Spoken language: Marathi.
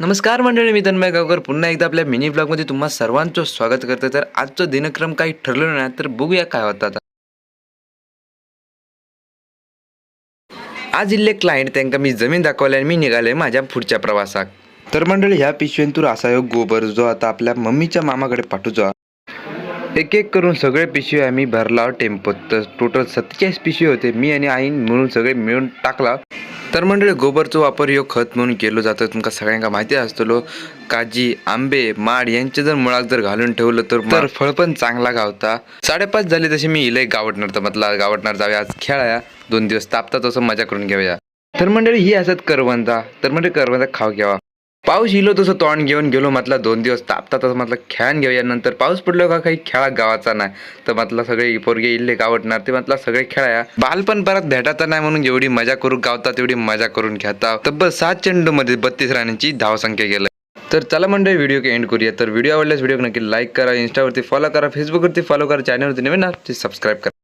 नमस्कार मंडळी मी तन्मय गावकर. पुन्हा एकदा आपल्या मिनी ब्लॉगमध्ये तुम्हा सर्वांचं स्वागत करतो. तर आजचं दिनक्रम काही ठरलं नाही तर बघूया काय होतं आता. आज इल्ले क्लायंट त्यांना मी जमीन दाखवली आणि मी निघाले माझ्या पुढच्या प्रवासाक तर मंडळी ह्या पिशवेंतून असा ह्यो गोबर जो आता आपल्या मम्मीच्या मामाकडे पाठवचा एक एक करून सगळे पिशवे आम्ही भरला टेम्पोत तर टोटल सत्तेचाळीस पिशवे होते. मी आणि आईन म्हणून सगळे मिळून टाकला. तर मंडळी गोबरचा वापर ह्यो खत म्हणून केलो जातो. तुमका सगळ्यांका माहिती असतलो. काजी आंबे माड यांचे जर मुळाक जर घालून ठेवलं तर तर फळ पण चांगला गावता. साडेपाच झाले तसे मी इलय गावटणार तर म्हटलं गावटणार जाऊया. आज खेळाया. दोन दिवस तापतात असं मजा करून घेऊया. तर मंडळी ही असत करवंदा. तर म्हणजे करवंदा खाऊ घ्यावा. पाऊस इलो तसं तोंड घेऊन गेलो म्हटलं दोन दिवस तापता तसं म्हटलं खेळान घेऊया. नंतर पाऊस पडलो का काही खेळा गावाचा नाही. तर म्हटलं सगळे पोरगे इल्ले गावटणार. ते म्हटलं सगळे खेळाया. बालपण परत भेटायचं नाही म्हणून जेवढी मजा करू गावता तेवढी मजा करून घेता. तब्बल सात चेंडू मध्ये बत्तीस राण्यांची धावसंख्या गेलं. तर चला मंडळी व्हिडिओ एंड करूया. तर व्हिडिओ आवडल्यास व्हिडिओ नक्की लाईक करा. इंस्टावरती फॉलो करा. फेसबुकवरती फॉलो करा. चॅनलवरती नवीन ते सबस्क्राईब करा.